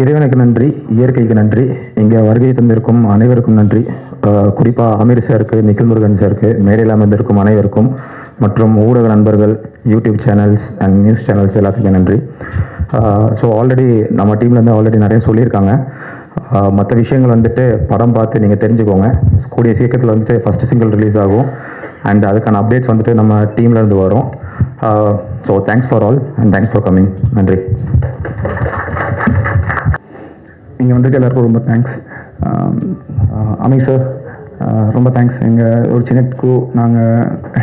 இறைவனுக்கு நன்றி இயற்கைக்கு நன்றி இங்கே வருகை தந்திருக்கும் அனைவருக்கும் நன்றி. குறிப்பாக அமீர் சாருக்கு நிக்கில் முருகன் சாருக்கு மேடையில் அமர்ந்திருக்கும் அனைவருக்கும் மற்றும் ஊடக நண்பர்கள் YouTube channels and news channels எல்லாத்துக்கும் நன்றி. ஸோ ஆல்ரெடி நம்ம டீம்லேருந்து ஆல்ரெடி நிறைய சொல்லியிருக்காங்க. மற்ற விஷயங்கள் வந்துட்டு படம் பார்த்து நீங்கள் தெரிஞ்சுக்கோங்க. கூடிய சீக்கிரத்தில் வந்துட்டு ஃபஸ்ட்டு சிங்கிள் ரிலீஸ் ஆகும். அண்ட் அதுக்கான அப்டேட்ஸ் வந்துட்டு நம்ம டீம்லேருந்து வரும். So thanks for all and thanks for coming நன்றி. இங்கே வந்திருக்க எல்லாருக்கும் ரொம்ப தேங்க்ஸ் அமீர் சார் ரொம்ப தேங்க்ஸ் எங்கள் ஒரு சின்ன கு நாங்கள்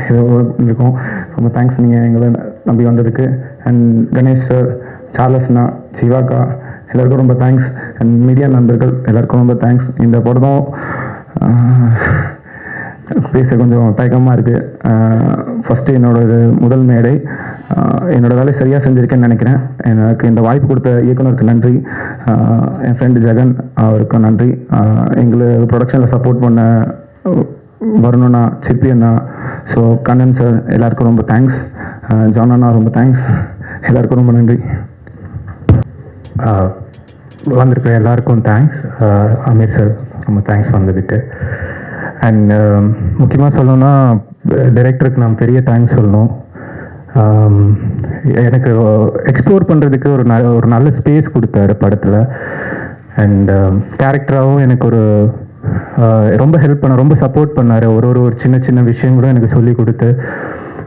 ஏதோ இருக்கோம் ரொம்ப தேங்க்ஸ் நீங்கள் எங்களை நம்பி வந்ததுக்கு. அண்ட் கணேஷ் சார் சார்லஸ்னா சிவாக்கா எல்லாருக்கும் ரொம்ப தேங்க்ஸ் அண்ட் மீடியா நண்பர்கள் எல்லாருக்கும் ரொம்ப தேங்க்ஸ் இந்த படம் பேச கொஞ்சம் தயக்கமாக இருக்குது ஃபஸ்ட்டு என்னோட முதல் மேடை. என்னோட வேலை சரியாக செஞ்சுருக்கேன்னு நினைக்கிறேன். எனக்கு இந்த வாய்ப்பு கொடுத்த இயக்குனருக்கு நன்றி. என் ஃப்ரெண்டு ஜெகன் அவருக்கும் நன்றி. எங்களை ப்ரொடக்ஷனில் சப்போர்ட் பண்ண வரணுண்ணா சிற்பி அண்ணா ஸோ கண்ணன் சார் எல்லாருக்கும் ரொம்ப தேங்க்ஸ் ஜான் அண்ணா ரொம்ப தேங்க்ஸ் எல்லாருக்கும் ரொம்ப நன்றி. வந்திருக்கிற எல்லாருக்கும் தேங்க்ஸ் அமீர் சார் ரொம்ப தேங்க்ஸ் வந்ததுக்கு. அண்ட் முக்கியமாக சொல்லணும்னா டைரக்டருக்கு நான் பெரிய தேங்க்ஸ் சொல்லணும். எனக்கு எக்ஸ்ப்ளோர் பண்ணுறதுக்கு ஒரு ந ஒரு நல்ல ஸ்பேஸ் கொடுத்தாரு படத்தில். அண்ட் கேரக்டராகவும் எனக்கு ஒரு ரொம்ப ஹெல்ப் பண்ண ரொம்ப சப்போர்ட் பண்ணார். ஒரு ஒரு ஒரு சின்ன சின்ன விஷயங்களும் எனக்கு சொல்லி கொடுத்து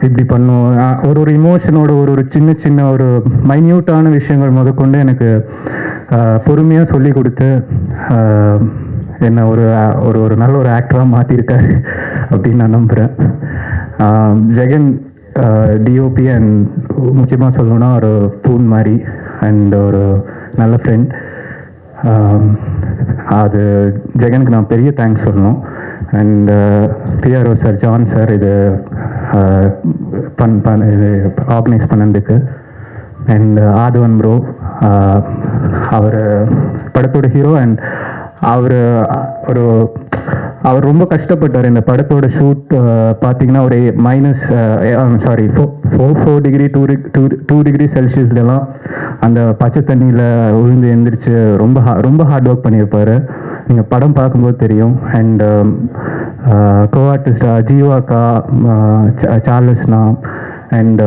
இப்படி பண்ணும் ஒரு ஒரு இமோஷனோட ஒரு ஒரு சின்ன சின்ன ஒரு மைன்யூட்டான விஷயங்கள் முதற்கொண்டு எனக்கு பொறுமையாக சொல்லி கொடுத்து என்ன ஒரு ஒரு ஒரு நல்ல ஒரு ஆக்டராக மாற்றிருக்காரு அப்படின்னு நான் நம்புகிறேன் ஜெகன் டிஓபி அண்ட் முக்கியமாக சொல்லணும்னா ஒரு தூண் மாதிரி அண்ட் ஒரு நல்ல ஃப்ரெண்ட் அது ஜெகனுக்கு நான் பெரிய தேங்க்ஸ் சொல்லணும். And PRO sir John sir இது பண் பண் பண்ண இது ஆர்கனைஸ் பண்ணதுக்கு. அண்ட் ஆதவன் ப்ரோ அவர் படத்தோட ஹீரோ அண்ட் அவர் ஒரு அவர் ரொம்ப கஷ்டப்பட்டார். இந்த படத்தோட ஷூட் பார்த்தீங்கன்னா ஒரு minus sorry four four degree two two two degree செல்சியஸ்லலாம் அந்த பச்சை தண்ணியில் உழுந்து எழுந்திரிச்சு ரொம்ப ரொம்ப ஹார்ட் ஒர்க் பண்ணியிருப்பார். நீங்கள் படம் பார்க்கும்போது தெரியும். அண்ட் கோ ஆர்டிஸ்டா ஜீவாக்கா சார்லஸ்னா அண்ட்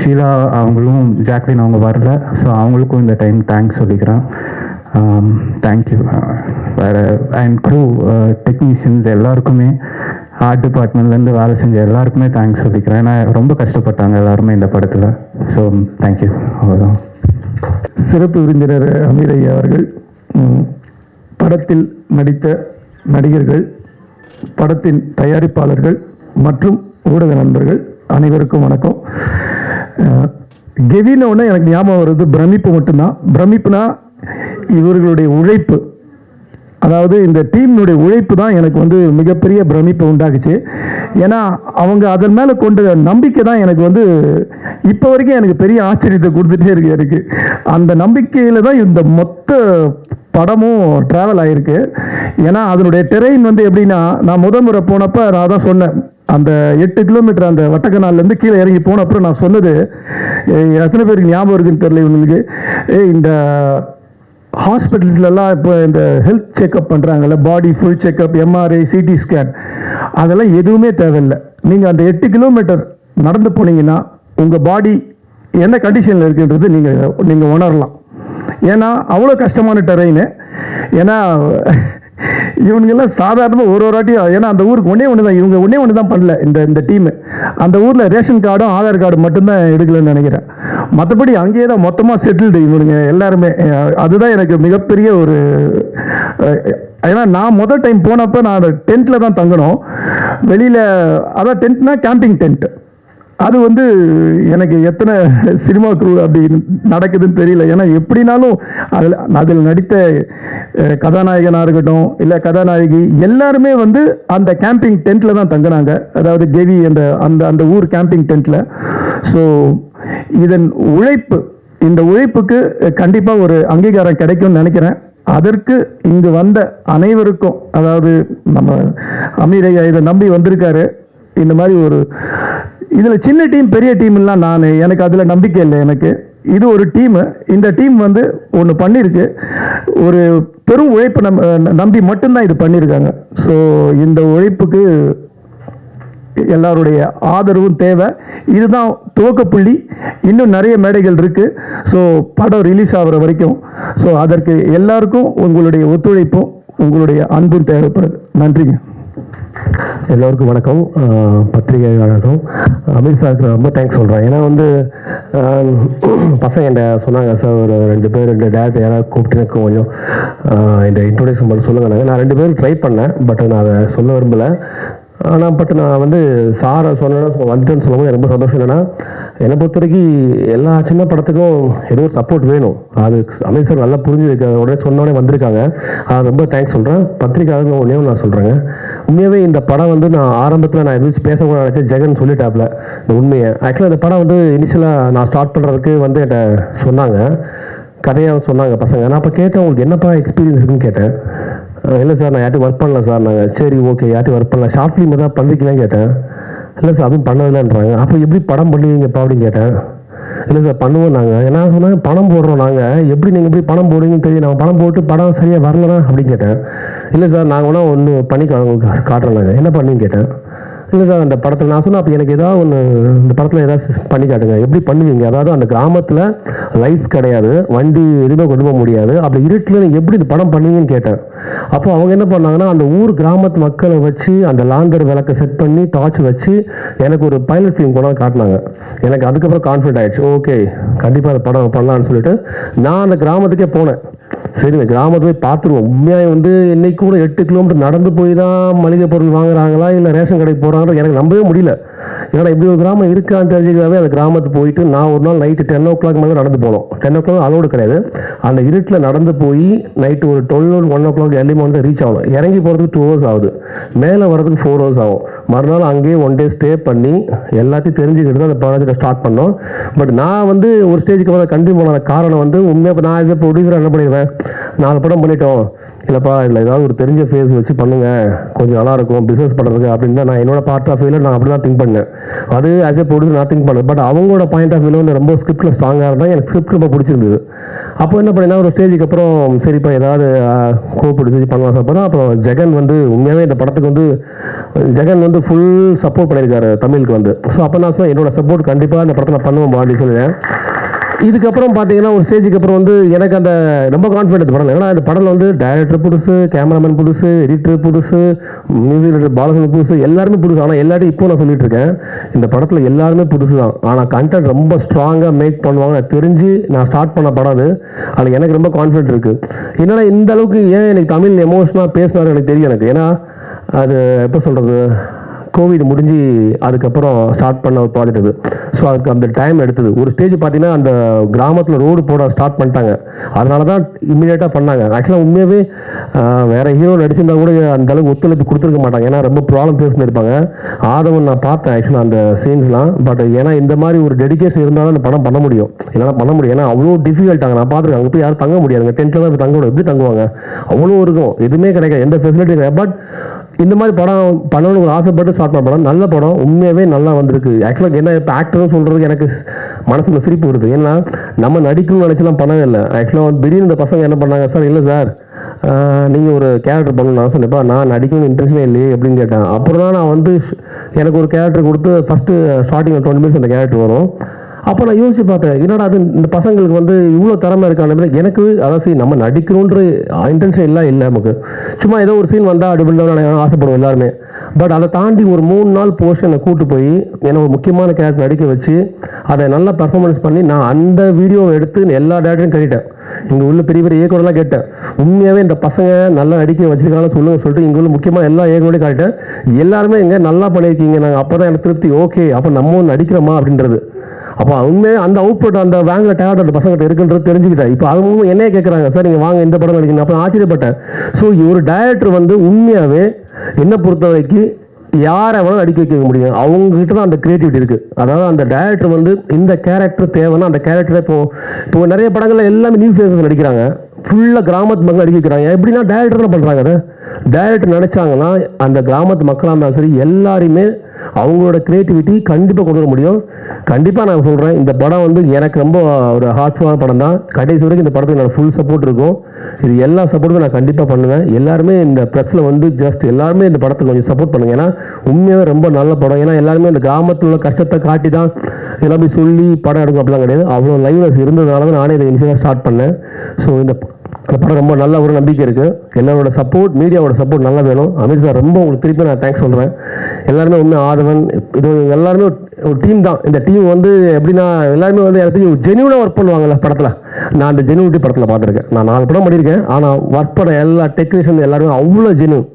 ஷீலா அவங்களும் ஜாக்லின் அவங்க வரல. ஸோ அவங்களுக்கும் இந்த டைம் தேங்க்ஸ் சொல்லிக்கிறேன். தேங்க்யூ வேறு அண்ட் க்ரூ டெக்னீஷியன்ஸ் எல்லாருக்குமே ஆர்ட் டிபார்ட்மெண்ட்லேருந்து வேலை செஞ்ச எல்லாருக்குமே தேங்க்ஸ் சொல்லிக்கிறேன். ஏன்னா ரொம்ப கஷ்டப்பட்டாங்க எல்லாருமே இந்த படத்தில். ஸோ தேங்க்யூ அவ்வளோதான் சிறப்பு விருந்தினர் அமீரையா அவர்கள் படத்தில் நடித்த நடிகர்கள் படத்தின் தயாரிப்பாளர்கள் மற்றும் ஊடக நண்பர்கள் அனைவருக்கும் வணக்கம். கெவினோன்னு எனக்கு ஞாபகம் வருது. பிரமிப்பு மட்டும்தான். பிரமிப்புனா இவர்களுடைய உழைப்பு அதாவது இந்த டீம்னுடைய உழைப்பு தான் எனக்கு வந்து மிகப்பெரிய பிரமிப்பை உண்டாக்குச்சு. ஏன்னா அவங்க அதன் மேலே கொண்ட நம்பிக்கை தான் எனக்கு வந்து இப்போ வரைக்கும் எனக்கு பெரிய ஆச்சரியத்தை கொடுத்துட்டே இருக்கு எனக்கு. அந்த நம்பிக்கையில் தான் இந்த மொத்த படமும் ட்ராவல் ஆகிருக்கு ஏன்னா அதனுடைய டெரெயின் வந்து எப்படின்னா நான் முத முறை போனப்போ நான் தான் சொன்னேன். அந்த எட்டு கிலோமீட்டர் அந்த வட்டக்கனால்லேருந்து கீழே இறங்கி போன அப்புறம் நான் சொன்னது எத்தனை பேருக்கு ஞாபகம் இருக்குன்னு தெரியல இவங்களுக்கு. ஏய் இந்த ஹாஸ்பிட்டல்ஸ்லலாம் இப்போ இந்த health checkup பண்ணுறாங்கல்ல body full checkup MRI CT scan அதெல்லாம் எதுவுமே தேவையில்லை. நீங்கள் அந்த எட்டு கிலோமீட்டர் நடந்து போனீங்கன்னா உங்கள் பாடி என்ன கண்டிஷனில் இருக்குன்றது நீங்கள் நீங்கள் உணரலாம். ஏன்னா அவ்வளோ கஷ்டமான டெரெயின் ஏன்னா இவனுங்கெல்லாம் சாதாரணமாக ஒரு ஒரு வாட்டியும் ஏன்னா அந்த ஊருக்கு ஒன்றே ஒன்று தான் இவங்க ஒன்றே ஒன்று தான் பண்ணல இந்த இந்த டீமு அந்த ஊரில் ரேஷன் கார்டும் ஆதார் கார்டும் மட்டும்தான் எடுக்கலன்னு நினைக்கிறேன். மற்றபடி அங்கேயே தான் மொத்தமாக செட்டில்டு இவனுங்க எல்லாருமே. அதுதான் எனக்கு மிகப்பெரிய ஒரு ஏன்னா நான் முதல் டைம் போனப்போ நான் டென்ட்டில் தான் தங்கணும். வெளியில் அதான் டென்ட்னா கேம்பிங் டென்ட் அது வந்து எனக்கு எத்தனை சினிமா த்ரூ அப்படி நடக்குதுன்னு தெரியல. ஏன்னா எப்படினாலும் அதில் அதில் நடித்த கதாநாயகனாக இருக்கட்டும் இல்லை கதாநாயகி எல்லாருமே வந்து அந்த கேம்பிங் டென்ட்டில் தான் தங்கினாங்க. அதாவது கெவி அந்த அந்த அந்த ஊர் கேம்பிங் டென்ட்டில் ஸோ இதன் உழைப்பு இந்த உழைப்புக்கு கண்டிப்பாக ஒரு அங்கீகாரம் கிடைக்கும்னு நினைக்கிறேன். அதற்கு இங்கு வந்த அனைவருக்கும் அதாவது நம்ம அமீரையா இதை நம்பி வந்திருக்காரு. இந்த மாதிரி ஒரு இதில் சின்ன டீம் பெரிய டீம்லாம் நான் எனக்கு அதில் நம்பிக்கை இல்லை எனக்கு. இது ஒரு டீமு. இந்த டீம் வந்து ஒன்று பண்ணியிருக்கு ஒரு பெரும் உழைப்பை நம் நம்பி மட்டும்தான் இது பண்ணியிருக்காங்க ஸோ இந்த உழைப்புக்கு எல்லாருடைய ஆதரவும் தேவை. இதுதான் துவக்கப்புள்ளி இன்னும் நிறைய மேடைகள் இருக்குது ஸோ படம் ரிலீஸ் ஆகுற வரைக்கும். ஸோ அதற்கு எல்லாருக்கும் உங்களுடைய ஒத்துழைப்பும் உங்களுடைய அன்பும் தேவைப்படுது. நன்றிங்க. எல்லோருக்கும் வணக்கம். அஹ் பத்திரிகையாளர்களும் அமித் சாருக்கு ரொம்ப தேங்க்ஸ் சொல்கிறேன் ஏன்னா வந்து பசங்க என்கிட்ட சொன்னாங்க சார் ஒரு ரெண்டு பேர் ரெண்டு டேரக்டர் யாராவது கூப்பிட்டு எனக்கு கொஞ்சம் இந்த இன்ட்ரோடியூஷன் பண்ண சொல்லுங்க. நான் ரெண்டு பேரும் ட்ரை பண்ணேன் பட் நான் அதை சொல்ல விரும்பலை. ஆனால் பட் நான் வந்து சாரை சொன்னேன்னா வந்துட்டேன்னு சொல்லும்போது ரொம்ப சந்தோஷம் என்னென்னா என்னை பொறுத்த வரைக்கும் எல்லா சின்ன படத்துக்கும் ஏதோ ஒரு சப்போர்ட் வேணும். அது அமித் சார் நல்லா புரிஞ்சுருக்க உடனே சொன்னோடனே வந்திருக்காங்க. அது ரொம்ப தேங்க்ஸ் சொல்கிறேன் பத்திரிக்கையாளர்கள் ஒன்றே நான் சொல்கிறேங்க உண்மையாகவே இந்த படம் வந்து நான் ஆரம்பத்தில் நான் எதுவும் பேசக்கூட நினச்சேன். ஜெகன் சொல்லிட்டாப்ல. இந்த உண்மையை. ஆக்சுவலாக இந்த படம் வந்து இனிஷியலாக நான் ஸ்டார்ட் பண்ணுறதுக்கு வந்து என்கிட்ட சொன்னாங்க. கதையாக சொன்னாங்க பசங்க. நான் அப்போ கேட்டேன் உங்களுக்கு என்னப்பா எக்ஸ்பீரியன்ஸ் இருக்குன்னு கேட்டேன். இல்லை சார் நான் யார்ட்டும் ஒர்க் பண்ணல சார் நாங்கள் சரி ஓகே யார்ட்டும் ஒர்க் பண்ணல. ஷார்ட் ஃபிலிம் தான் பண்ணிக்கலாம் கேட்டேன். இல்லை சார் அதுவும் பண்ணதில்லைன்றாங்க. அப்போ எப்படி படம் பண்ணுவீங்கப்பா? அப்படின்னு கேட்டேன். இல்லை சார் பண்ணுவோம் நாங்கள் ஏன்னா சொன்னாங்க பணம் போடுறோம் நாங்கள் எப்படி நீங்கள் எப்படி பணம் போடுவீங்கன்னு தெரியும். நாங்கள் பணம் போட்டு படம் சரியாக வரலனா? அப்படின்னு கேட்டேன். இல்லை சார் நாங்கள் வேணால் ஒன்று பண்ணி உங்களுக்கு காட்டுறோம் நாங்கள் என்ன பண்ணீங்கன்னு கேட்டேன். இல்லை சார் அந்த படத்தில் நான் சொன்னேன் அப்போ எனக்கு ஏதாவது ஒன்று இந்த படத்தில் ஏதாவது பண்ணி காட்டுங்க. எப்படி பண்ணுவீங்க? அதாவது அந்த கிராமத்தில் லைட்ஸ் கிடையாது வண்டி எதுவுமே கொண்டு போக முடியாது. அப்படி இருட்டில் எப்படி இந்த படம் பண்ணுவீங்கன்னு கேட்டேன். அப்போ அவங்க என்ன பண்ணாங்கன்னா அந்த ஊர் கிராமத்து மக்களை வச்சு அந்த லாந்தர் விளக்கை செட் பண்ணி டார்ச் வச்சு எனக்கு ஒரு பைலட் ஃபிலிம் கூட காட்டினாங்க. எனக்கு அதுக்கப்புறம் கான்ஃபிடென்ட் ஆயிடுச்சு. ஓகே கண்டிப்பாக அந்த படம் பண்ணலான்னு சொல்லிட்டு நான் அந்த கிராமத்துக்கே போனேன். சரி இந்த கிராமத்தில் போய் பார்த்துருவோம். உண்மையாக வந்து இன்னைக்கு கூட எட்டு கிலோமீட்டர் நடந்து போய் தான் மளிகை பொருள் வாங்குறாங்களா இல்லை ரேஷன் கடைக்கு போகிறாங்களோ எனக்கு நம்பவே முடியல. ஏன்னா இப்படி ஒரு கிராமம் இருக்கான்னு தெரிஞ்சுக்கவே அந்த கிராமத்து போயிட்டு நான் ஒரு நாள் நைட்டு டென் ஓ கிளாக் மேலே நடந்து போனோம். டென் ஓ கிளாக் அலோடு கிடையாது. அந்த இருட்டில் நடந்து போய் நைட்டு ஒரு twelve one o'clock early morning reach ஆகணும். இறங்கி போகிறதுக்கு டூ ஹவர்ஸ் ஆகுது. மேலே வர்றதுக்கு ஃபோர் ஹவர்ஸ் ஆகும். மறுநாள் அங்கேயே ஒன் டே ஸ்டே பண்ணி எல்லாத்தையும் தெரிஞ்சுக்கிட்டு தான் அந்த ப்ராஜெக்டை ஸ்டார்ட் பண்ணோம். பட் நான் வந்து ஒரு ஸ்டேஜுக்கு வந்து கண்டிப்பாக போன காரணம் வந்து உண்மையாக இப்போ நான் இதை ப்ரொடியூசர் என்ன பண்ணிடுவேன்? நாலு படம் பண்ணிட்டோம். இல்லைப்பா இல்லை ஏதாவது ஒரு தெரிஞ்ச ஃபேஸ் வச்சு பண்ணுங்க. கொஞ்சம் நல்லா இருக்கும் பிஸ்னஸ் பண்ணுறதுக்கு அப்படின்னு தான் நான் என்னோட பார்ட் ஆஃப் வியூவில் நான் அப்படி தான் திங்க் பண்ணேன். அது ஆஸ் ஏ ப்ரொடியூசர் நான் திங்க் பண்ணேன். பட் அவங்களோட பாயிண்ட் ஆஃப் வியூவில் வந்து ரொம்ப ஸ்கிரிப்டில் ஸ்ட்ராங்காக இருந்தால் எனக்கு ஸ்கிரிப்ட் ரொம்ப பிடிச்சிருந்தது. அப்போ என்ன பண்ணேன்னா ஒரு ஸ்டேஜுக்கு அப்புறம் சரிப்பா ஏதாவது கோ பண்ணலாம் அப்புறம் அப்புறம் ஜெகன் வந்து உண்மையாகவே இந்த படத்துக்கு வந்து ஜெகன் வந்து ஃபுல் சப்போர்ட் பண்ணியிருக்காரு தமிழுக்கு வந்து. ஸோ அப்போ நான் சொன்னேன் என்னோட சப்போர்ட் கண்டிப்பாக இந்த படத்தை நான் பண்ணுவோம் அப்படின்னு சொல்லுவேன் இதுக்கப்புறம் பார்த்தீங்கன்னா ஒரு ஸ்டேஜுக்கு அப்புறம் வந்து எனக்கு அந்த ரொம்ப கான்ஃபிடென்ட் படம். ஏன்னா அந்த படம் வந்து டைரக்டர் புதுசு கேமராமேன் புதுசு எடிட்டர் புதுசு மியூசிக் டைரக்டர் பாலசன் புதுசு எல்லாருமே புதுசு. ஆனால் எல்லாரும் இப்போ நான் சொல்லிட்டு இருக்கேன் இந்த படத்தில் எல்லாருமே புதுசு தான். ஆனால் கண்டென்ட் ரொம்ப ஸ்ட்ராங்காக மேக் பண்ணுவாங்க தெரிஞ்சு நான் ஸ்டார்ட் பண்ண படம் அது. அதில் எனக்கு ரொம்ப கான்ஃபிடென்ட் இருக்குது என்னென்னா இந்த அளவுக்கு ஏன் எனக்கு தமிழ் எமோஷனாக பேசினாரு எனக்கு தெரியும் எனக்கு. ஏன்னா அது எப்போ சொல்கிறது கோவிட் முடிஞ்சு அதுக்கப்புறம் ஸ்டார்ட் பண்ண ஒரு ப்ராஜெக்ட் இது ஸோ அதுக்கு அந்த டைம் எடுத்தது. ஒரு ஸ்டேஜ் பார்த்தீங்கன்னா அந்த கிராமத்தில் ரோடு போட ஸ்டார்ட் பண்ணிட்டாங்க. அதனால தான் இம்மிடியேட்டாக பண்ணாங்க. ஆக்சுவலாக உண்மையாகவே வேற ஹீரோ நடிச்சிருந்தா கூட அந்த அளவுக்கு ஒத்துழைப்பு கொடுத்துருக்க மாட்டாங்க. ஏன்னா ரொம்ப ப்ராப்ளம் ஃபேஸ் பண்ணியிருப்பாங்க ஆதவன் நான் பார்த்தேன் ஆக்சுவலாக அந்த சீன்ஸ்லாம் பட் ஏன்னா இந்த மாதிரி ஒரு டெடிகேஷன் இருந்தாலும் அந்த படம் பண்ண முடியும். என்னால் பண்ண முடியும். ஏன்னா அவ்வளோ டிஃபிகல்ட்டாங்க நான் பார்த்துருக்கேன் அங்கே போய் யாரும் தங்க முடியாதுங்க டென்ட்டில் தான் தங்க எப்படி தங்குவாங்க? அவ்வளோ இருக்கும். எதுவுமே கிடைக்காது. எந்த ஃபெசிலிட்டி கிடையாது பட் இந்த மாதிரி படம் பண்ணணும்னு ஆசைப்பட்டு ஸ்டார்ட் பண்ண படம் நல்ல படம் உண்மையாகவே நல்லா வந்திருக்கு. ஆக்சுவலாக என்ன இப்போ ஆக்டர்னு சொல்கிறது எனக்கு மனசுல சிரிப்பு வருது. ஏன்னா நம்ம நடிக்கணும்னு நினச்சலாம் பண்ணவே இல்லை. ஆக்சுவலாக வந்து திடீர்னு இந்த பசங்க என்ன பண்ணாங்க சார் இல்லை சார் நீங்கள் ஒரு கேரக்டர் பண்ணணும் நான் சொன்னேப்பா நான் நடிக்கணும்னு இன்ட்ரெஸ்டே இல்லையே அப்படின்னு கேட்டேன் அப்புறம் தான் நான் வந்து எனக்கு ஒரு கேரக்டர் கொடுத்து ஃபஸ்ட்டு ஸ்டார்டிங் டுவெண்ட்டி மினிட்ஸ் அந்த கேரக்டர் வரும். அப்போ நான் யோசிச்சு பார்த்தேன் என்னடா அது இந்த பசங்களுக்கு வந்து இவ்வளோ திறமை இருக்கான எனக்கு அதாவது நம்ம நடிக்கணுன்ற இன்டென்ஷன் எல்லாம் இல்லை நமக்கு. சும்மா ஏதோ ஒரு சீன் வந்தால் அப்படி நான் ஆசைப்படுவோம் எல்லாருமே. பட் அதை தாண்டி ஒரு மூணு நாள் போர்ஷனை கூட்டு போய் என்னை ஒரு முக்கியமான கேரக்டர் நடிக்க வச்சு அதை நல்லா பர்ஃபார்மன்ஸ் பண்ணி நான் அந்த வீடியோவை எடுத்து எல்லா டேரக்டரையும் கட்டிட்டேன். இங்கே உள்ள பெரிய பெரிய இயக்குனர்லாம் கேட்டேன். உண்மையாகவே இந்த பசங்க நல்லா நடிக்க வச்சிருக்காங்கன்னு சொல்லுங்க சொல்லிட்டு இங்கே உள்ள முக்கியமாக எல்லா இயக்குனரையும் காட்டிட்டேன். எல்லாருமே இங்கே நல்லா பண்ணியிருக்கீங்க. நாங்கள் அப்போ தான் எனக்கு திருப்தி. ஓகே அப்போ நம்ம ஒன்று நடிக்கிறோமா அப்படின்றது. அப்போ உண்மையே அந்த அவுட்புட் அந்த வேங்கில் டேலண்ட் அந்த பசங்கிட்ட இருக்குன்றது தெரிஞ்சுக்கிட்டேன். இப்போ அவங்க என்னையே கேட்குறாங்க சார் நீங்கள் வாங்க இந்த படம் நடிக்கணும். அப்போ ஆச்சரியப்பட்டேன். ஸோ ஒரு டைரக்டர் வந்து உண்மையாகவே என்னை பொறுத்த வரைக்கும் யாரை வேணாலும் அடிக்க வைக்க முடியும். அவங்க கிட்ட தான் அந்த கிரியேட்டிவிட்டி இருக்குது அதாவது அந்த டேரக்டர் வந்து இந்த கேரக்டர் தேவைன்னா அந்த கேரக்டரை இப்போ இப்போ நிறைய படங்கள்ல எல்லாமே நியூ ஃபேஸஸ் நடிக்கிறாங்க. ஃபுல்லாக கிராமத்து மக்கள் அடிக்க வைக்கிறாங்க. எப்படின்னா டேரக்டர் தான் பண்ணுறாங்க அதை. டேரக்டர் நினச்சாங்கன்னா அந்த கிராமத்து மக்களாக இருந்தாலும் சரி எல்லாரையுமே அவங்களோட கிரியேட்டிவிட்டி கண்டிப்பாக கொண்டு வர முடியும். கண்டிப்பாக நான் சொல்கிறேன் இந்த படம் வந்து எனக்கு ரொம்ப ஒரு ஹார்ட்ஃபுல்லான படம் தான் கடைசி வரைக்கும் இந்த படத்துக்கு நான் ஃபுல் சப்போர்ட் இருக்கும். இது எல்லா சப்போர்ட்டுமே நான் கண்டிப்பாக பண்ணுவேன். எல்லாருமே இந்த ப்ரெஸ்ஸில் வந்து ஜஸ்ட் எல்லாருமே இந்த படத்துக்கு கொஞ்சம் சப்போர்ட் பண்ணுங்கள் ஏன்னா உண்மையாகவே ரொம்ப நல்ல படம். ஏன்னா எல்லாருமே இந்த கிராமத்தில் உள்ள கஷ்டத்தை காட்டி தான் எல்லாமே சொல்லி படம் எடுக்கும் அப்படிலாம் கிடையாது. அவ்வளோ லைவ்னஸ் இருந்ததுனால தான் நானே இதை இனிஷியலாக ஸ்டார்ட் பண்ணேன். ஸோ இந்த இந்த படம் ரொம்ப நல்ல ஒரு நம்பிக்கை இருக்குது எல்லாரோட சப்போர்ட் மீடியாவோட சப்போர்ட் நல்லா வேணும். அமீர் சார் ரொம்ப உங்களுக்கு திருப்பி நான் தேங்க்ஸ் சொல்கிறேன் எல்லாருமே ஒன்று ஆதவன் இது எல்லாருமே ஒரு- டீம் தான். இந்த டீம் வந்து எப்படின்னா எல்லாருமே வந்து எல்லாத்தையும் ஜெனியூனாக ஒர்க் பண்ணுவாங்கல்ல படத்தில். நான் அந்த ஜெனியூட்டி படத்தில் பார்த்துருக்கேன். நான் நாலு படம் பண்ணியிருக்கேன். ஆனால் ஒர்க் பண்ண எல்லா டெக்னீஷியன் எல்லாருமே அவ்வளோ ஜெனியூன்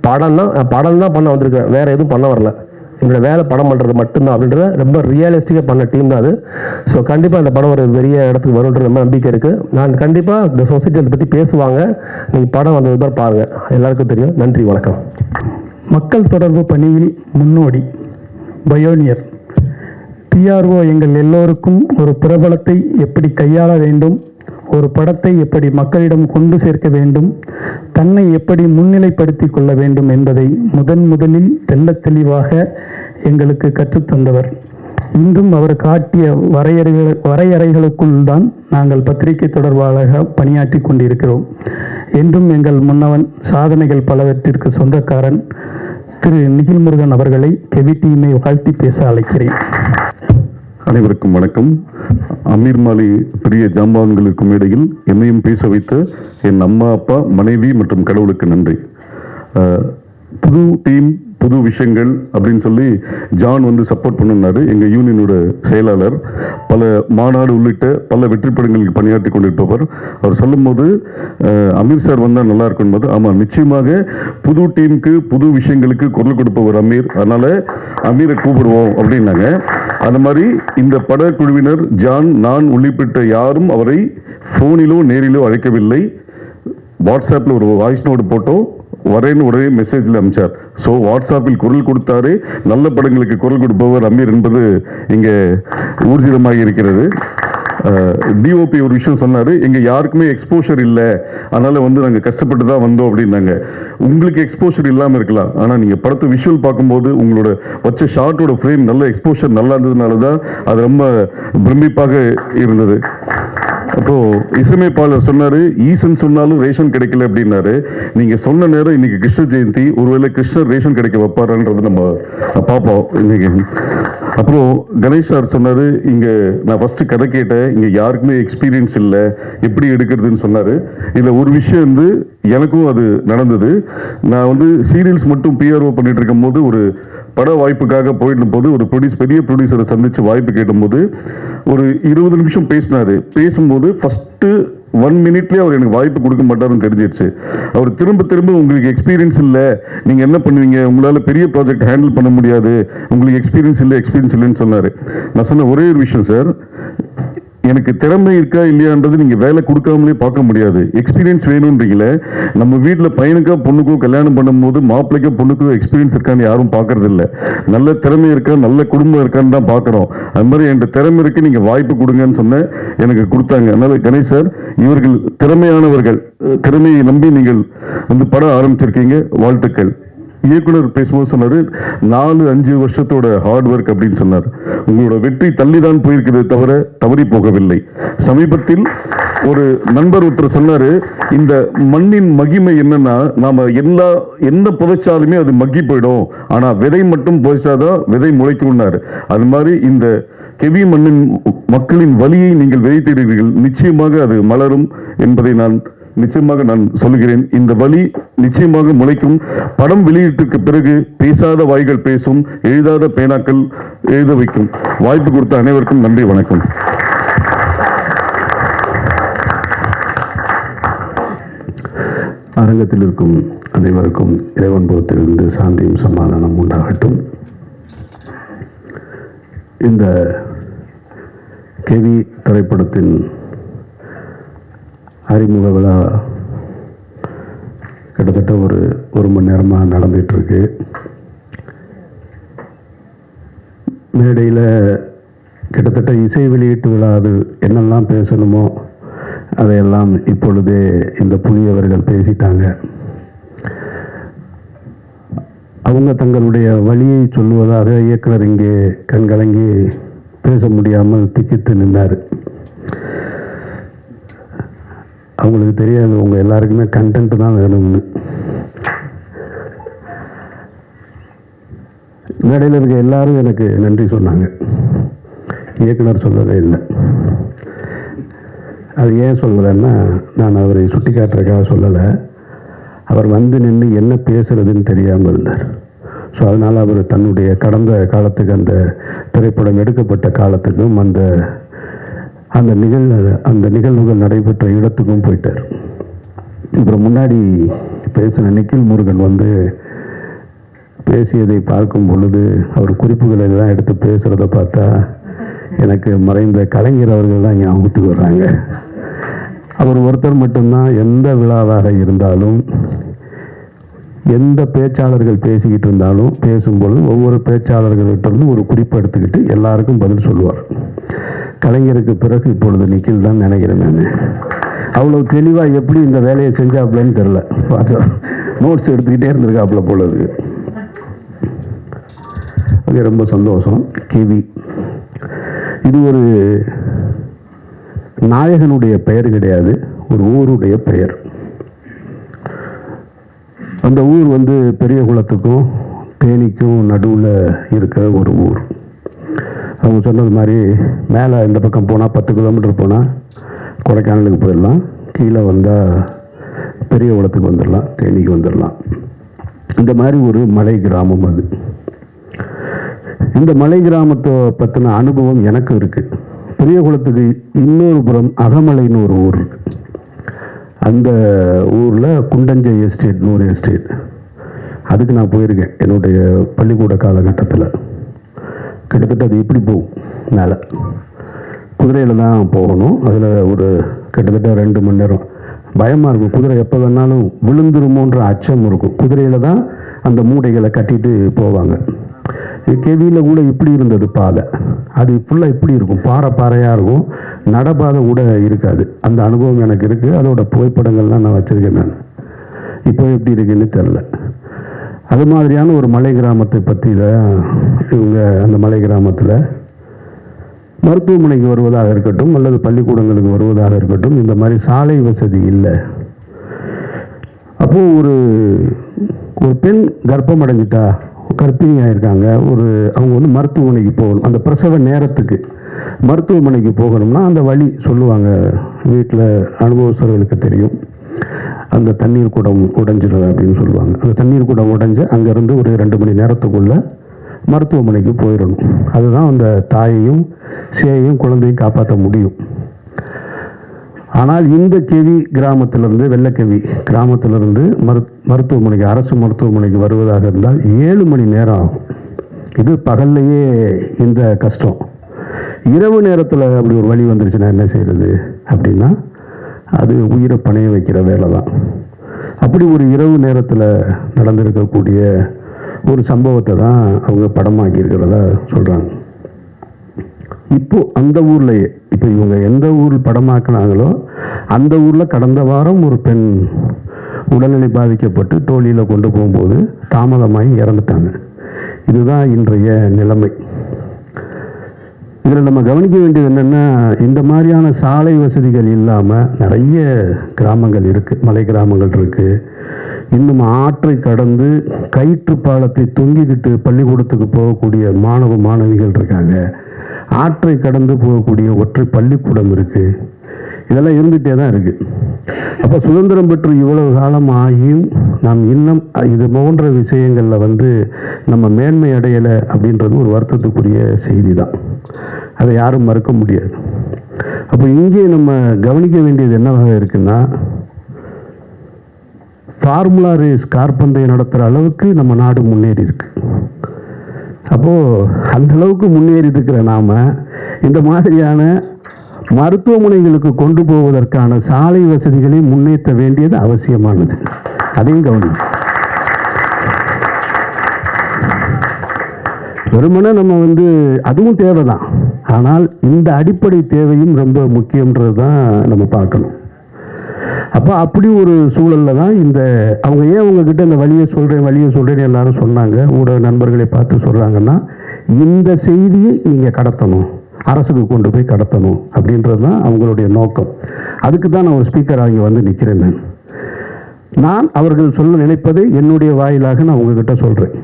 படம் தான் படம் தான் பண்ண வந்திருக்கேன். வேறு எதுவும் பண்ண வரல. என்னோட வேலை படம் பண்ணுறது மட்டும்தான் அப்படின்றத ரொம்ப ரியலிஸ்டிக்காக பண்ண டீம் தான் அது. ஸோ கண்டிப்பாக இந்த படம் ஒரு பெரிய இடத்துக்கு வரும்ன்ற ரொம்ப நம்பிக்கை இருக்குது நான் கண்டிப்பாக இந்த சொசைட்டி அதை பற்றி பேசுவாங்க. நீங்கள் படம் வந்தது தான் பாருங்கள் எல்லாருக்கும் தெரியும். நன்றி வணக்கம். மக்கள் தொடர்பு பணியில் முன்னோடி பயோனியர் பிஆர்ஓ எங்கள் எல்லோருக்கும் ஒரு பிரபலத்தை எப்படி கையாள வேண்டும் ஒரு படத்தை எப்படி மக்களிடம் கொண்டு சேர்க்க வேண்டும் தன்னை எப்படி முன்னிலைப்படுத்திக் கொள்ள வேண்டும் என்பதை முதன் முதலில் தெள்ளத் தெளிவாக எங்களுக்கு கற்றுத்தந்தவர் இன்றும் அவர் காட்டிய வரையறைகள் வரையறைகளுக்குள் தான் நாங்கள் பத்திரிகை தொடர்பாளராக பணியாற்றி கொண்டிருக்கிறோம். என்றும் எங்கள் முன்னவன் சாதனைகள் பலவற்றிற்கு சொந்தக்காரன் திரு நிகில் முருகன் அவர்களை கெவி வாழ்த்தி பேச அழைக்கிறேன். அனைவருக்கும் வணக்கம். அமீர் மாலி பெரிய ஜாம்பான்களுக்கும் இடையில் என்னையும் பேச வைத்த என் அம்மா அப்பா மனைவி மற்றும் கடவுளுக்கு நன்றி. புது டீம் புது விஷயங்கள் அப்படின்னு சொல்லி ஜான் வந்து சப்போர்ட் பண்ணினார். எங்கள் யூனியனோட செயலாளர். பல மாநாடு உள்ளிட்ட பல வெற்றி படங்களுக்கு பணியாற்றி கொண்டிருப்பவர். அவர் சொல்லும்போது அமீர் சார் வந்தால் நல்லா இருக்கும் போது ஆமாம் நிச்சயமாக புது டீமுக்கு புது விஷயங்களுக்கு குரல் கொடுப்பவர் அமீர். அதனால் அமீரை கூப்பிடுவோம் அப்படின்னாங்க. அந்த மாதிரி இந்த படக்குழுவினர் ஜான் நான் உள்ளிட்ட யாரும் அவரை ஃபோனிலோ நேரிலோ அழைக்கவில்லை. வாட்ஸ்அப்பில் ஒரு வாய்ஸ் நோட் போட்டோம் வரேன்னு உடனே மெசேஜில் அனுப்பிச்சார் ஸோ வாட்ஸ்அப்பில் குரல் கொடுத்தாரு. நல்ல படங்களுக்கு குரல் கொடுப்பவர் அமீர் என்பது இங்கே ஊர்ஜிதமாக இருக்கிறது. டிஓபி ஒரு விஷயம் சொன்னாரு. எங்க யாருக்குமே எக்ஸ்போஷர் இல்லை. அதனால வந்து நாங்க கஷ்டப்பட்டு தான் வந்தோம் அப்படின்னாங்க. உங்களுக்கு எக்ஸ்போஷர் இல்லாமல் இருக்கலாம். ஆனால் நீங்கள் படத்தை விஷுவல் பார்க்கும்போது உங்களோட வச்ச ஷார்ட்டோட ஃப்ரேம் நல்ல எக்ஸ்போஷர் நல்லா இருந்ததுனால தான் அது ரொம்ப பிரமிப்பாக இருந்தது. அப்போ இசையமைப்பாளர் சொன்னாரு ஈசன் சொன்னாலும் ரேஷன் கிடைக்கல அப்படின்னாரு. நீங்க சொன்ன நேரம் இன்னைக்கு கிருஷ்ண ஜெயந்தி ஒருவேளை கிருஷ்ணர் ரேஷன் கிடைக்க வைப்பாருன்றது நம்ம பார்ப்போம் இன்னைக்கு. அப்புறம் கணேஷ் சார் சொன்னாரு இங்க நான் ஃபர்ஸ்ட் கதை கேட்டேன் இங்க யாருக்குமே எக்ஸ்பீரியன்ஸ் இல்லை எப்படி எடுக்கிறதுன்னு சொன்னாரு. இதுல ஒரு விஷயம் வந்து எனக்கும் அது நடந்தது. நான் வந்து சீரியல்ஸ் மட்டும் பிஆர்ஓ பண்ணிட்டு இருக்கும் போது ஒரு பட வாய்ப்புக்காக போயிட்டு போது ஒரு ப்ரொடியூஸ் பெரிய ப்ரொடியூசரை சந்திச்சு வாய்ப்பு கேட்டும்போது ஒரு இருபது நிமிஷம் பேசினாரு. பேசும்போது ஃபஸ்ட்டு ஒன் மினிட்லேயே அவர் எனக்கு வாய்ப்பு கொடுக்க மாட்டாருன்னு தெரிஞ்சிருச்சு. அவர் திரும்ப திரும்ப உங்களுக்கு எக்ஸ்பீரியன்ஸ் இல்லை. நீங்கள் என்ன பண்ணுவீங்க? உங்களால் பெரிய ப்ராஜெக்ட் ஹேண்டில் பண்ண முடியாது. உங்களுக்கு எக்ஸ்பீரியன்ஸ் இல்லை எக்ஸ்பீரியன்ஸ் இல்லைன்னு சொன்னார். நான் சொன்ன ஒரே ஒரு விஷயம் சார் எனக்கு திறமை இருக்கா இல்லையான்றது நீங்கள் வேலை கொடுக்காமலே பார்க்க முடியாது. எக்ஸ்பீரியன்ஸ் வேணும்ன்றீங்களே நம்ம வீட்டில் பையனுக்கோ பொண்ணுக்கோ கல்யாணம் பண்ணும்போது மாப்பிள்ளைக்கோ பொண்ணுக்கோ எக்ஸ்பீரியன்ஸ் இருக்கான்னு யாரும் பார்க்கறது இல்லை நல்ல திறமை இருக்கா நல்ல குடும்பம் இருக்கான்னு தான் பார்க்குறோம். அது மாதிரி என்கிட்ட திறமை இருக்கு நீங்கள் வாய்ப்பு கொடுங்கன்னு சொன்னேன் எனக்கு கொடுத்தாங்க. அதனால கணேஷ் சார் இவர்கள் திறமையானவர்கள் திறமையை நம்பி நீங்கள் வந்து படம் ஆரம்பிச்சிருக்கீங்க. வாழ்த்துக்கள். இயக்குனர் பேசும்போது சொன்னார் நாலு அஞ்சு வருஷத்தோட ஹார்ட் ஒர்க் அப்படின்னு சொன்னார். உங்களோட வெற்றி தள்ளிதான் போயிருக்கிறது தவிர தவறி போகவில்லை. சமீபத்தில் ஒரு நண்பர் ஒருத்தர் சொன்னார் இந்த மண்ணின் மகிமை என்னன்னா நாம் எல்லா எந்த புதைச்சாலுமே அது மக்கி போயிடும். ஆனால் விதை மட்டும் புதைச்சாதான் விதை முளைக்கும்னாரு. அது மாதிரி இந்த கெவி மண்ணின் மக்களின் வலியை நீங்கள் விதைத்திருக்கிறீர்கள் நிச்சயமாக அது மலரும் என்பதை நான் நிச்சயமாக நான் சொல்லுகிறேன். இந்த வழி நிச்சயமாக முளைக்கும். படம் வெளியீட்டுக்கு பிறகு பேசாத வாய்கள் பேசும். எழுதாத பேனாக்கள் எழுத வைக்கும். வாய்ப்பு கொடுத்த அனைவருக்கும் நன்றி வணக்கம். அரங்கத்தில் இருக்கும் அனைவருக்கும் இறைவன் புறத்திலிருந்து சாந்தியும் சமாதானம் உண்டாகட்டும். இந்த கெவி திரைப்படத்தின் அறிமுக விழா கிட்டத்தட்ட ஒரு ஒரு மணி நேரமாக நடந்துகிட்ருக்கு. மேடையில் கிட்டத்தட்ட இசை வெளியீட்டு விழா அது என்னெல்லாம் பேசணுமோ அதையெல்லாம் இப்பொழுதே இந்த புதியவர்கள் பேசிட்டாங்க. அவங்க தங்களுடைய வழியை சொல்லுவதாக இயக்குனர் இங்கே கண்கலங்கி பேச முடியாமல் திக்கித்து நின்றார் அவங்களுக்கு தெரியாது. உங்கள் எல்லாருக்குமே கண்டென்ட் தான் வேணும்னு. மேடையில் இருக்க எல்லாரும் எனக்கு நன்றி சொன்னாங்க. இயக்குனர் சொல்லவே இல்லை. அது ஏன் சொல்லலைன்னா நான் அவரை சுட்டி காட்டுறதுக்காக சொல்லலை. அவர் வந்து நின்று என்ன பேசுறதுன்னு தெரியாமல் இருந்தார். ஸோ அதனால் அவர் தன்னுடைய கடந்த காலத்துக்கு அந்த திரைப்படம் எடுக்கப்பட்ட காலத்துக்கும் அந்த அந்த நிகழ்வு அந்த நிகழ்வுகள் நடைபெற்ற இடத்துக்கும் போயிட்டார். அப்புறம் முன்னாடி பேசின நிக்கில் முருகன் வந்து பேசியதை பார்க்கும் பொழுது அவர் குறிப்புகளை எல்லாம் எடுத்து பேசுகிறத பார்த்தா எனக்கு மறைந்த கலைஞர் அவர்கள் தான் ஞாபகத்துக்கு வர்றாங்க. அவர் ஒருத்தர் மட்டும்தான் எந்த விழாவாக இருந்தாலும் எந்த பேச்சாளர்கள் பேசிக்கிட்டு இருந்தாலும் பேசும்பொழுது ஒவ்வொரு பேச்சாளர்கள்ட்ட இருந்து ஒரு குறிப்பு எடுத்துக்கிட்டு எல்லாருக்கும் பதில் சொல்லுவார். கலைஞருக்கு பிறகு இப்பொழுது நிக்கில் தான் நினைக்கிறேன் நான். அவ்வளோ தெளிவாக எப்படி இந்த வேலையை செஞ்சாப்லன்னு தெரில நோட்ஸ் எடுத்துக்கிட்டே இருந்திருக்காப்புல போல இருக்கு. அது ரொம்ப சந்தோஷம். கிவி இது ஒரு நாயகனுடைய பெயர் கிடையாது ஒரு ஊருடைய பெயர். அந்த ஊர் வந்து பெரிய குளத்துக்கும் தேனிக்கும் நடுவில் இருக்கிற ஒரு ஊர். அவங்க சொன்னது மாதிரி மேலே இந்த பக்கம் போனால் பத்து கிலோமீட்டர் போனால் கொடைக்கானலுக்கு போயிடலாம். கீழே வந்தால் பெரிய குளத்துக்கு வந்துடலாம். தேனிக்கு வந்துடலாம். இந்த மாதிரி ஒரு மலை கிராமம் அது. இந்த மலை கிராமத்தை பற்றின அனுபவம் எனக்கு இருக்குது பெரிய குளத்துக்கு இன்னொரு புறம் அகமலைன்னு ஒரு ஊர் இருக்குது அந்த ஊரில் குண்டஞ்சை எஸ்டேட்னு ஒரு எஸ்டேட். அதுக்கு நான் போயிருக்கேன். என்னுடைய பள்ளிக்கூட காலகட்டத்தில். கிட்டத்தட்ட அது எப்படி போகும்? மேலே. குதிரையில் தான் போகணும். அதில் ஒரு கிட்டத்தட்ட ரெண்டு மணி நேரம். பயமாக இருக்கும். குதிரை எப்போ வேணாலும் விழுந்துருமோன்ற அச்சம் இருக்கும். குதிரையில் தான் அந்த மூடைகளை கட்டிட்டு போவாங்க. கெவியில் கூட இப்படி இருந்தது பாதை. அது ஃபுல்லாக இப்படி இருக்கும். பாறை பாறையாக இருக்கும். நடப்பாதை கூட இருக்காது. அந்த அனுபவம் எனக்கு இருக்குது அதோட புகைப்படங்கள்லாம் நான் வச்சுருக்கேன் நான். இப்போ எப்படி இருக்குன்னு தெரில அது மாதிரியான ஒரு மலை கிராமத்தை பற்றி தான் இவங்க அந்த மலை கிராமத்தில் மருத்துவமனைக்கு வருவதாக இருக்கட்டும் அல்லது பள்ளிக்கூடங்களுக்கு வருவதாக இருக்கட்டும் இந்த மாதிரி சாலை வசதி இல்லை. அப்போ ஒரு ஒரு பெண் கர்ப்பம் அடைஞ்சிட்டா கர்ப்பிணி ஆயிருக்காங்க ஒரு அவங்க வந்து மருத்துவமனைக்கு போகணும். அந்த பிரசவ நேரத்துக்கு மருத்துவமனைக்கு போகணும்னா அந்த வழி சொல்லுவாங்க. வீட்டில் அனுபவஸ்தர்களுக்கு தெரியும். அந்த தண்ணீர் குடம் உடைஞ்சிருது அப்படின்னு சொல்லுவாங்க. அந்த தண்ணீர் குடம் உடைஞ்சு அங்கேருந்து ஒரு ரெண்டு மணி நேரத்துக்குள்ளே மருத்துவமனைக்கு போயிடணும். அதுதான் அந்த தாயையும் சேயையும் குழந்தையும் காப்பாற்ற முடியும். ஆனால் இந்த கெவி கிராமத்திலிருந்து வெள்ளக்கெவி கிராமத்திலிருந்து மரு மருத்துவமனைக்கு அரசு மருத்துவமனைக்கு வருவதாக இருந்தால் ஏழு மணி நேரம் ஆகும். இது பகல்லையே இந்த கஷ்டம். இரவு நேரத்தில் அப்படி ஒரு வழி வந்துருச்சுன்னா என்ன செய்கிறது அப்படின்னா அது உயிரை பணைய வைக்கிற வேலை தான் அப்படி ஒரு இரவு நேரத்தில் நடந்திருக்கக்கூடிய ஒரு சம்பவத்தை தான் அவங்க படமாக்கி இருக்கிறதா சொல்கிறாங்க இப்போ அந்த ஊர்லயே இப்போ இவங்க எந்த ஊர் படமாக்குனாங்களோ அந்த ஊர்ல கடந்த வாரம் ஒரு பெண் உடல்நிலை பாதிக்கப்பட்டு தோழியில் கொண்டு போகும்போது தாமதமாகி இறந்துட்டாங்க. இதுதான் இன்றைய நிலைமை. இதில் நம்ம கவனிக்க வேண்டியது என்னென்னா இந்த மாதிரியான சாலை வசதிகள் இல்லாமல் நிறைய கிராமங்கள் இருக்குது மலை கிராமங்கள் இருக்குது இன்னும் ஆற்றை கடந்து கயிற்று பாலத்தை தொங்கிக்கிட்டு பள்ளிக்கூடத்துக்கு போகக்கூடிய மாணவ மாணவிகள் இருக்காங்க. ஆற்றை கடந்து போகக்கூடிய ஒற்றை பள்ளிக்கூடம் இருக்குது இதெல்லாம் இருந்துகிட்டே தான் இருக்குது அப்போ சுதந்திரம் பெற்று இவ்வளவு காலம் ஆகியும் நாம் இன்னும் இது போன்ற விஷயங்களில் வந்து நம்ம மேன்மை அடையலை அப்படின்றது ஒரு வருத்தத்துக்குரிய செய்தி தான் அதை யாரும் மறுக்க முடியாது. அப்போ இங்கே நம்ம கவனிக்க வேண்டியது என்னவாக இருக்குன்னா ஃபார்முலா ரேஸ் கார் நடத்துகிற அளவுக்கு நம்ம நாடு முன்னேறி இருக்கு. அப்போது அந்த அளவுக்கு முன்னேறி இருக்கிற நாம இந்த மாதிரியான மருத்துவமனைகளுக்கு கொண்டு போவதற்கான சாலை வசதிகளை முன்னேற்ற வேண்டியது அவசியமானது. அதையும் கவனம் வெறுமனே நம்ம வந்து அதுவும் தேவை தான் ஆனால் இந்த அடிப்படை தேவையும் ரொம்ப முக்கியன்றது தான் நம்ம பார்க்கணும். அப்போ அப்படி ஒரு சூழலில் தான் இந்த அவங்க ஏன் உங்ககிட்ட இந்த வழியை சொல்கிறேன் வழியை சொல்கிறேன்னு எல்லாரும் சொன்னாங்க ஊடக நண்பர்களை பார்த்து சொல்கிறாங்கன்னா இந்த செய்தியை நீங்கள் கடத்தணும். அரசுக்கு கொண்டு போய் கடத்தணும் அப்படின்றது தான் அவங்களுடைய நோக்கம். அதுக்கு தான் நான் ஒரு ஸ்பீக்கர் இங்கே வந்து நிற்கிறேன் நான். நான் அவர்கள் சொல்ல நினைப்பதை என்னுடைய வாயிலாக நான் உங்ககிட்ட சொல்கிறேன்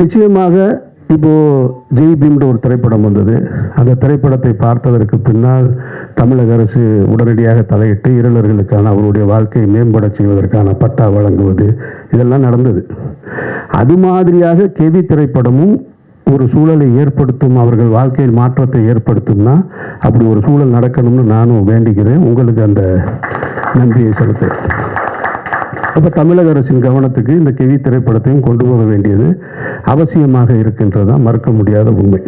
நிச்சயமாக இப்போ ஜெய்பீம்ன்ற ஒரு திரைப்படம் வந்தது. அந்த திரைப்படத்தை பார்த்ததற்கு பின்னால் தமிழக அரசு உடனடியாக தலையிட்டு இருளர்களுக்கான அவருடைய வாழ்க்கையை மேம்பட செய்வதற்கான பட்டா வழங்குவது இதெல்லாம் நடந்தது. அது மாதிரியாக கெவி திரைப்படமும் ஒரு சூழலை ஏற்படுத்தும் அவர்கள் வாழ்க்கையில் மாற்றத்தை ஏற்படுத்தும்னா அப்படி ஒரு சூழல் நடக்கணும்னு நானும் வேண்டிக்கிறேன் உங்களுக்கு அந்த நன்றியை செலுத்துறேன் அப்போ தமிழக அரசின் கவனத்துக்கு இந்த கெவி திரைப்படத்தையும் கொண்டு போக வேண்டியது அவசியமாக இருக்கின்றதான் மறுக்க முடியாத உண்மை.